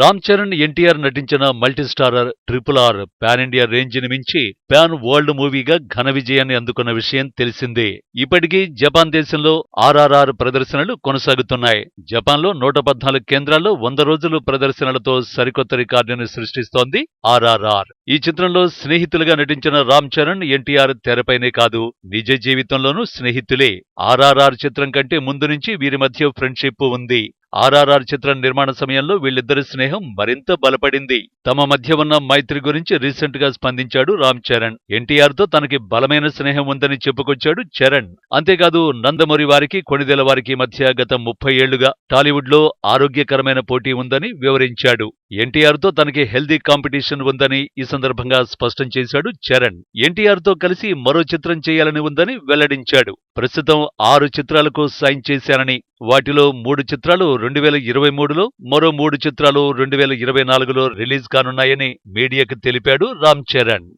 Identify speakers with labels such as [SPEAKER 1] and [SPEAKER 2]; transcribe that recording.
[SPEAKER 1] రామ్ చరణ్ ఎన్టీఆర్ నటించిన multistarrer triple R pan India రేంజ్ని మించి pan world మూవీగా ఘన విజయాన్ని అందుకున్న విషయం తెలిసిందే. ఇప్పటికీ జపాన్ దేశంలో ఆర్ఆర్ఆర్ ప్రదర్శనలు కొనసాగుతున్నాయి. జపాన్లో నూట పద్నాలుగు కేంద్రాల్లో వంద రోజులు ప్రదర్శనలతో సరికొత్త రికార్డును సృష్టిస్తోంది ఆర్ఆర్ఆర్. ఈ చిత్రంలో స్నేహితులుగా నటించిన రామ్ చరణ్ ఎన్టీఆర్ తెరపైనే కాదు నిజ జీవితంలోనూ స్నేహితులే. ఆర్ఆర్ఆర్ చిత్రం కంటే ముందు నుంచి వీరి మధ్య ఫ్రెండ్షిప్ ఉంది. ఆర్ఆర్ఆర్ చిత్రం నిర్మాణ సమయంలో వీళ్ళిద్దరి స్నేహం మరింత బలపడింది. తమ మధ్య ఉన్న మైత్రి గురించి రీసెంట్గా స్పందించాడు రామ్ చరణ్. ఎన్టీఆర్తో తనకి బలమైన స్నేహం ఉందని చెప్పుకొచ్చాడు చరణ్. అంతేకాదు నందమూరి వారికి కొణిదెల వారికి మధ్య గత ముప్పై ఏళ్ళుగా టాలీవుడ్లో ఆరోగ్యకరమైన పోటీ ఉందని వివరించాడు. ఎన్టీఆర్తో తనకి హెల్దీ కాంపిటీషన్ ఉందని ఈ సందర్భంగా స్పష్టం చేశాడు చరణ్. ఎన్టీఆర్తో కలిసి మరో చిత్రం చేయాలని ఉందని వెల్లడించాడు. ప్రస్తుతం ఆరు చిత్రాలకు సైన్ చేశానని వాటిలో మూడు చిత్రాలు రెండు వేల ఇరవై మూడులో మరో మూడు చిత్రాలు రెండు వేల ఇరవై నాలుగులో రిలీజ్ కానున్నాయని మీడియాకు తెలిపాడు రామ్ చరణ్.